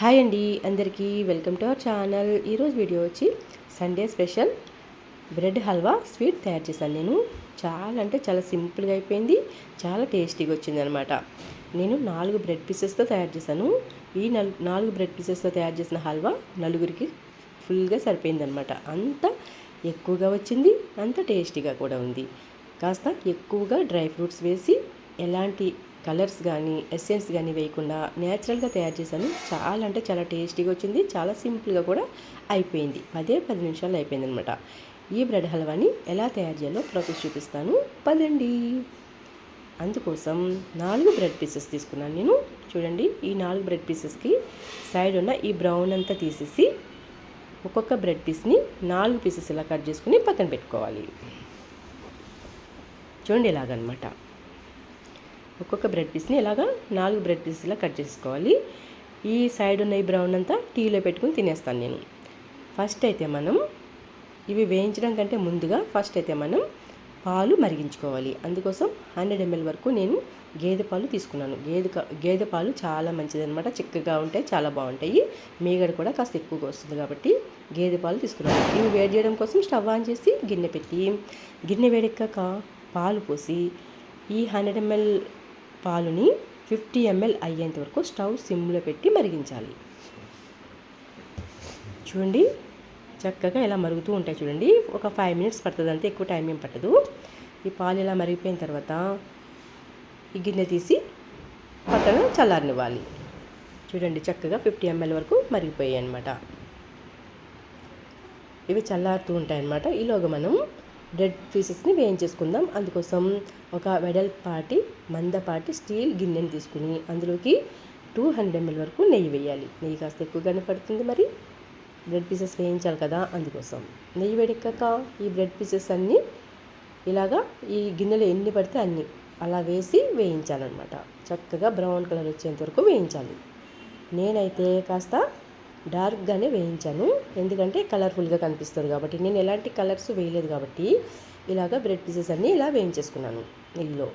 Hi అండి అందరికీ welcome to our channel. ఈరోజు వీడియో వచ్చి Sunday special. Bread halwa sweet తయారు చేశాను నేను. చాలా అంటే చాలా సింపుల్గా అయిపోయింది చాలా టేస్టీగా వచ్చిందనమాట. నేను నాలుగు బ్రెడ్ పీసెస్తో తయారు చేశాను. ఈ నాలుగు బ్రెడ్ పీసెస్తో తయారు చేసిన హల్వా నలుగురికి ఫుల్గా సరిపోయింది అనమాట అంత ఎక్కువగా వచ్చింది అంత టేస్టీగా కూడా ఉంది. కాస్త ఎక్కువగా డ్రై ఫ్రూట్స్ వేసి ఎలాంటి కలర్స్ కానీ ఎస్సెన్స్ కానీ వేయకుండా న్యాచురల్గా తయారు చేశాను. చాలా అంటే చాలా టేస్టీగా వచ్చింది. చాలా సింపుల్గా కూడా అయిపోయింది. పదే పది నిమిషాలు అయిపోయింది అనమాట ఈ బ్రెడ్ హల్వాని ఎలా తయారు చేయాలో ప్రాసెస్ చూపిస్తాను. పదండి. అందుకోసం నాలుగు బ్రెడ్ పీసెస్ తీసుకున్నాను నేను. చూడండి ఈ నాలుగు బ్రెడ్ పీసెస్కి సైడ్ ఉన్న ఈ బ్రౌన్ అంతా తీసేసి ఒక్కొక్క బ్రెడ్ పీస్ని నాలుగు పీసెస్ ఇలా కట్ చేసుకుని పక్కన పెట్టుకోవాలి. చూడండి ఇలాగనమాట ఒక్కొక్క బ్రెడ్ పీస్ని ఇలాగా నాలుగు బ్రెడ్ పీస్లా కట్ చేసుకోవాలి. ఈ సైడ్ ఉన్న ఈ బ్రౌన్ అంతా టీలో పెట్టుకుని తినేస్తాను నేను. ఫస్ట్ అయితే మనం ఇవి వేయించడం కంటే ముందుగా ఫస్ట్ అయితే మనం పాలు మరిగించుకోవాలి. అందుకోసం హండ్రెడ్ ఎంఎల్ వరకు నేను గేదె పాలు తీసుకున్నాను. గేదె గేదె పాలు చాలా మంచిదనమాట చిక్కగా ఉంటాయి చాలా బాగుంటాయి. మీగడ కూడా కాస్త ఎక్కువగా వస్తుంది కాబట్టి గేదె పాలు తీసుకున్నాను. ఇవి వేడి చేయడం కోసం స్టవ్ ఆన్ చేసి గిన్నె పెట్టి గిన్నె వేడెక్కాక పాలు పోసి ఈ హండ్రెడ్ ఎంఎల్ పాలుని ఫిఫ్టీ ఎంఎల్ అయ్యేంత వరకు స్టవ్ సిమ్లో పెట్టి మరిగించాలి. చూడండి చక్కగా ఇలా మరుగుతూ ఉంటాయి చూడండి. ఒక ఫైవ్ మినిట్స్ పడుతుంది అంతే ఎక్కువ టైం ఏం పట్టదు. ఈ పాలు ఇలా మరిగిపోయిన తర్వాత ఈ గిన్నె తీసి పక్కన చల్లారనివ్వాలి. చూడండి చక్కగా ఫిఫ్టీ ఎంఎల్ వరకు మరిగిపోయాయి అనమాట ఇవి చల్లారుతూ ఉంటాయి అన్నమాట ఈలోగా మనం బ్రెడ్ పీసెస్ని వేయించేసుకుందాం. అందుకోసం ఒక వెడల్పాటి మందపాటి స్టీల్ గిన్నెని తీసుకుని అందులోకి టూ హండ్రెడ్ ఎంఎల్ వరకు నెయ్యి వేయాలి. నెయ్యి కాస్త ఎక్కువగానే పడుతుంది మరి. బ్రెడ్ పీసెస్ వేయించాలి కదా అందుకోసం. నెయ్యి వేడెక్కాక ఈ బ్రెడ్ పీసెస్ అన్నీ ఇలాగా ఈ గిన్నెలో ఎన్ని పడితే అన్ని అలా వేసి వేయించాలన్నమాట. చక్కగా బ్రౌన్ కలర్ వచ్చేంత వరకు వేయించాలి. నేనైతే కాస్త డార్క్గానే వేయించాను. ఎందుకంటే కలర్ఫుల్గా కనిపిస్తుంది కాబట్టి. నేను ఎలాంటి కలర్స్ వేయలేదు కాబట్టి ఇలాగ బ్రెడ్ పీసెస్ అన్నీ ఇలా వేయించేసుకున్నాను నెయ్యిలో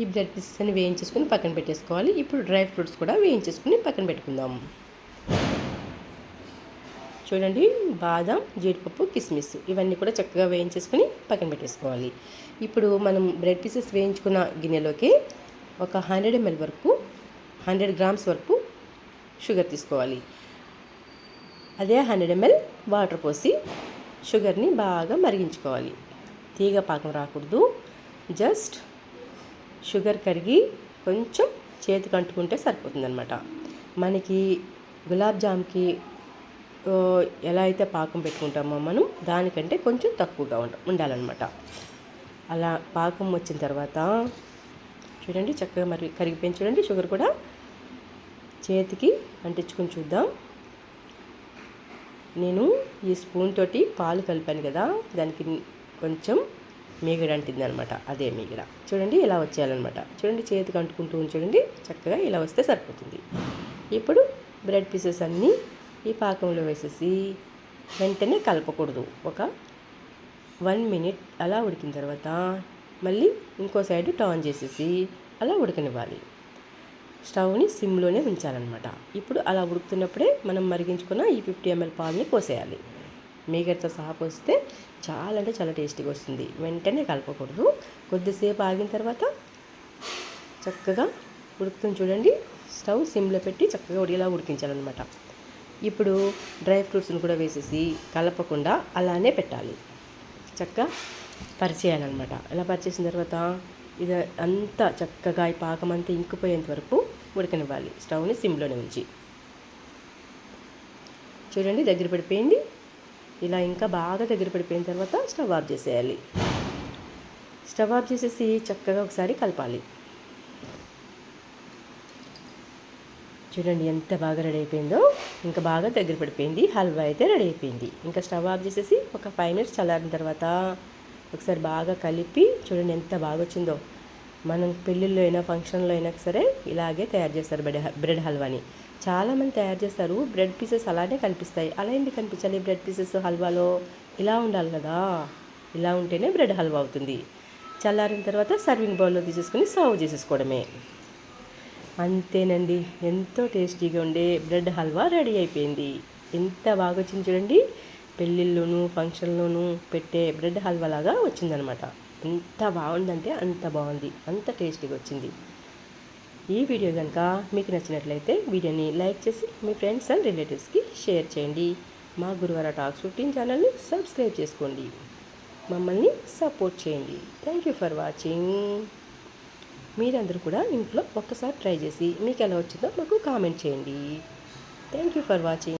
ఈ బ్రెడ్ పీసెస్ అన్ని వేయించేసుకుని పక్కన పెట్టేసుకోవాలి. ఇప్పుడు డ్రై ఫ్రూట్స్ కూడా వేయించేసుకుని పక్కన పెట్టుకుందాం. చూడండి బాదం జీడిపప్పు కిస్మిస్ ఇవన్నీ కూడా చక్కగా వేయించేసుకుని పక్కన పెట్టేసుకోవాలి. ఇప్పుడు మనం బ్రెడ్ పీసెస్ వేయించుకున్న గిన్నెలోకి ఒక హండ్రెడ్ ఎంఎల్ వరకు హండ్రెడ్ గ్రామ్స్ వరకు షుగర్ తీసుకోవాలి. అదే హండ్రెడ్ ఎంఎల్ వాటర్ పోసి షుగర్ని బాగా మరిగించుకోవాలి. తీగ పాకం రాకూడదు. జస్ట్ షుగర్ కరిగి కొంచెం చేతికి అంటుకుంటే సరిపోతుందన్నమాట. మనకి గులాబ్ జామ్కి ఎలా అయితే పాకం పెట్టుకుంటామో మనం దానికంటే కొంచెం తక్కువగా ఉండ ఉండాలన్నమాట. అలా పాకం వచ్చిన తర్వాత చూడండి చక్కగా మరి కరిగిపోయింది చూడండి షుగర్ కూడా చేతికి అంటించుకొని చూద్దాం. నేను ఈ స్పూన్ తోటి పాలు కలిపాను కదా దానికి కొంచెం మీగడ అంటింది అనమాట అదే మీగడ. చూడండి ఇలా వచ్చేయాలన్నమాట. చూడండి చేతికి అంటుకుంటూ చూడండి చక్కగా ఇలా వస్తే సరిపోతుంది. ఇప్పుడు బ్రెడ్ పీసెస్ అన్నీ ఈ పాకంలో వేసేసి వెంటనే కలపకూడదు. ఒక వన్ మినిట్ అలా ఉడికిన తర్వాత మళ్ళీ ఇంకో సైడ్ టర్న్ చేసేసి అలా ఉడకనివ్వాలి. స్టవ్ని సిమ్లోనే ఉంచాలన్నమాట. ఇప్పుడు అలా ఉడుకుతున్నప్పుడే మనం మరిగించుకున్న ఈ ఫిఫ్టీ ఎంఎల్ పాలని పోసేయాలి. మీగడతో సహా పోస్తే చాలా అంటే చాలా టేస్టీగా వస్తుంది. వెంటనే కలపకూడదు. కొద్దిసేపు ఆగిన తర్వాత చక్కగా ఉడుకుతుంది చూడండి. స్టవ్ సిమ్లో పెట్టి చక్కగా ఉడిగేలా ఉడికించాలన్నమాట. ఇప్పుడు డ్రై ఫ్రూట్స్ని కూడా వేసేసి కలపకుండా అలానే పెట్టాలి. చక్కగా పరిచేయాలన్నమాట. ఇలా పరిచేసిన తర్వాత ఇది అంతా చక్కగా ఈ పాకం అంతా ఇంకిపోయేంత వరకు ఉడకనివ్వాలి. స్టవ్ని సిమ్లోనే ఉంచి. చూడండి దగ్గర పడిపోయింది. ఇలా ఇంకా బాగా దగ్గర పడిపోయిన తర్వాత స్టవ్ ఆఫ్ చేసేయాలి. స్టవ్ ఆఫ్ చేసేసి చక్కగా ఒకసారి కలపాలి. చూడండి ఎంత బాగా రెడీ అయిపోయిందో. ఇంకా బాగా దగ్గర పడిపోయింది. హల్వా అయితే రెడీ అయిపోయింది. ఇంకా స్టవ్ ఆఫ్ చేసేసి ఒక ఫైవ్ మినిట్స్ చల్లారిన తర్వాత ఒకసారి బాగా కలిపి చూడండి ఎంత బాగా వచ్చిందో మనం పెళ్ళిళ్ళు అయినా ఫంక్షన్లో అయినా సరే ఇలాగే తయారు చేస్తారు బ్రెడ్ బ్రెడ్ హల్వాని. చాలామంది తయారు చేస్తారు బ్రెడ్ పీసెస్ అలానే కనిపిస్తాయి. అలా ఎందుకు కనిపించాలి బ్రెడ్ పీసెస్ హల్వాలో? ఇలా ఉండాలి కదా. ఇలా ఉంటేనే బ్రెడ్ హల్వా అవుతుంది. చల్లారిన తర్వాత సర్వింగ్ బౌల్లో తీసేసుకొని సర్వ్ చేసేసుకోవడమే. అంతేనండి. ఎంతో టేస్టీగా ఉండే బ్రెడ్ హల్వా రెడీ అయిపోయింది. ఎంత బాగా వచ్చింది చూడండి. పెళ్ళిళ్ళలోనూ ఫంక్షన్లోనూ పెట్టే బ్రెడ్ హల్వా లాగా వచ్చిందనమాట. ఎంత బాగుందంటే అంత బాగుంది. అంత టేస్టీగా వచ్చింది. ఈ వీడియో కనుక మీకు నచ్చినట్లయితే వీడియోని లైక్ చేసి మీ ఫ్రెండ్స్ అండ్ రిలేటివ్స్కి షేర్ చేయండి. మా గురువార టాక్స్ ఫిఫ్టీన్ ఛానల్ని సబ్స్క్రైబ్ చేసుకోండి. మమ్మల్ని సపోర్ట్ చేయండి. Thank you for watching. మీరందరూ కూడా ఇంట్లో ఒక్కసారి ట్రై చేసి మీకు ఎలా వచ్చిందో మాకు కామెంట్ చేయండి. Thank you for watching.